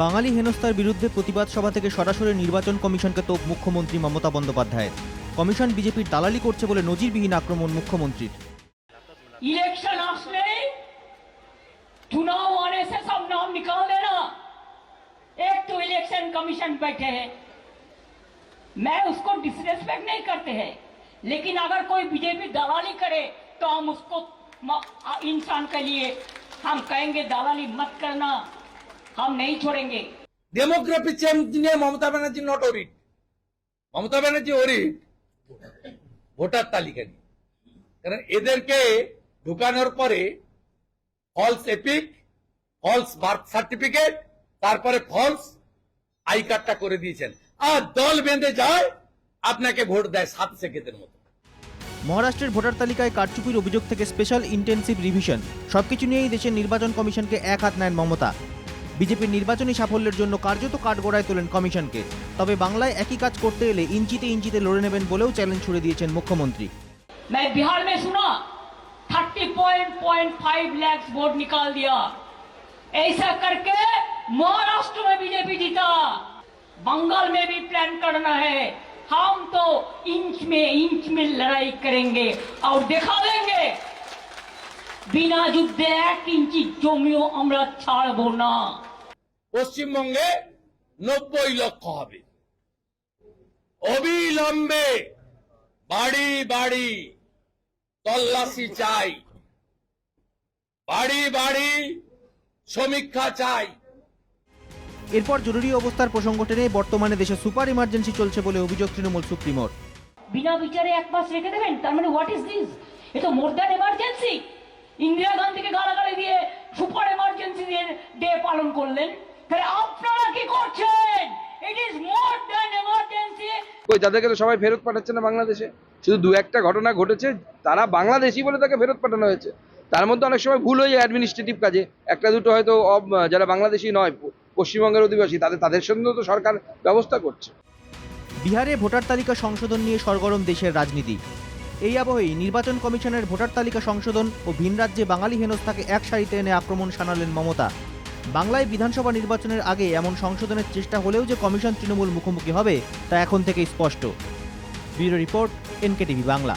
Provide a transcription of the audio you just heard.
বাঙালি হেনস্থার বিরুদ্ধে প্রতিবাদ সভা থেকে সরাসরি নির্বাচন কমিশনকে তোপ মুখ্যমন্ত্রী মমতা বন্দ্যোপাধ্যায়ের কমিশন বিজেপির দালালি করছে বলে নজিরবিহীন আক্রমণ মুখ্যমন্ত্রীর इलेक्शन असले चुनाव आने से सब नाम निकाल देना एक तो इलेक्शन कमीशन बैठे हैं मैं उसको डिसरेस्पेक्ट नहीं करते हैं लेकिन अगर कोई बीजेपी दलाली करे तो हम उसको म- इंसान के लिए हम कहेंगे दलाली मत करना हम नहीं छोड़ेंगे ডেমোগ্রাফি চেঞ্জ নিয়ে মমতা ব্যানার্জি নট অরিট মমতা ব্যানার্জি অরিট ভোটার তালিকা নিয়ে কারণ এদেরকে ঢুকানোর পরে false EPIC false birth certificate তারপরে ফলস আই কার্ডটা করে দিয়েছেন আর দল বেঁধে যায় আপনাকে ভোট দেয় সাত সেকেন্ডের মতো মহারাষ্ট্রের ভোটার তালিকায় কারচুপির অভিযোগ থেকে স্পেশাল ইন্টেন্সিভ রিভিশন সবকিছু নিয়েই দেশের নির্বাচন কমিশনকে এক হাত নেন মমতা বিজেপির নির্বাচনী সাফল্যের জন্য কার্যত কাঠগড়ায় তোলেন কমিশনকে তবে বাংলায় একই কাজ করতে এলে ইঞ্চিতে ইঞ্চিতে লড়ে নেবেন বলেও চ্যালেঞ্জ ছুড়ে দিয়েছেন মুখ্যমন্ত্রী मैं बिहार में सुना thirty point point five lakhs vote निकाल दिया ऐसा करके महाराष्ट्र में बीजेपी जीता बंगाल में भी प्लान करना है हम तो इंच में इंच में लड़ाई करेंगे और दिखा देंगे বিনা যুদ্ধে এক ইঞ্চি জমিও আমরা ছাড়বো না পশ্চিমবঙ্গে নব্বই লক্ষ হবে। অবিলম্বে বাড়ি বাড়ি তল্লাশি চাই। বাড়ি বাড়ি সমীক্ষা চাই। এরপর জরুরি অবস্থার প্রসঙ্গ টেনে বর্তমানে দেশে সুপার ইমার্জেন্সি চলছে বলে অভিযোগ তৃণমূল সুপ্রিমোর বিনা বিচারে এক মাস রেখে দেবেন? তার মানে হোয়াট ইজ দিস এ তো মোর দ্যান এমার্জেন্সি ইন্দিরা গান্ধীকে গালাগালি দিয়ে সুপার এমার্জেন্সি দিয়ে ডে পালন করলেন। আপনারা কি করছেন? It is more than emergency কই তাদেরকে তো সবাই ফেরত পাঠাচ্ছে না বাংলাদেশে? শুধু দু একটা ঘটনা ঘটেছে তারা বাংলাদেশি বলে তাকে ফেরত পাঠানো হয়েছে। তার মধ্যে অনেক সময় ভুল হয়ে যায় অ্যাডমিনিস্ট্রেটিভ কাজে। একটা দুটো হয়তো যারা বাংলাদেশি নয় পশ্চিমবঙ্গের অধিবাসী তাদের তাদের সঙ্গেও তো সরকার ব্যবস্থা করছে। বিহারে ভোটার তালিকা সংশোধন নিয়ে সরগরম দেশের রাজনীতি। এই আবহেই নির্বাচন কমিশনের ভোটার তালিকা সংশোধন ও ভিন রাজ্যে বাঙালি হেনস্থাকে এক সারিতে এনে আক্রমণ শানালেন মমতা। বাংলায় বিধানসভা নির্বাচনের আগে এমন সংশোধনের চেষ্টা হলেও যে কমিশন তৃণমূল মুখোমুখি হবে তা এখন থেকেই স্পষ্ট। Bureau report, NKTV Bangla.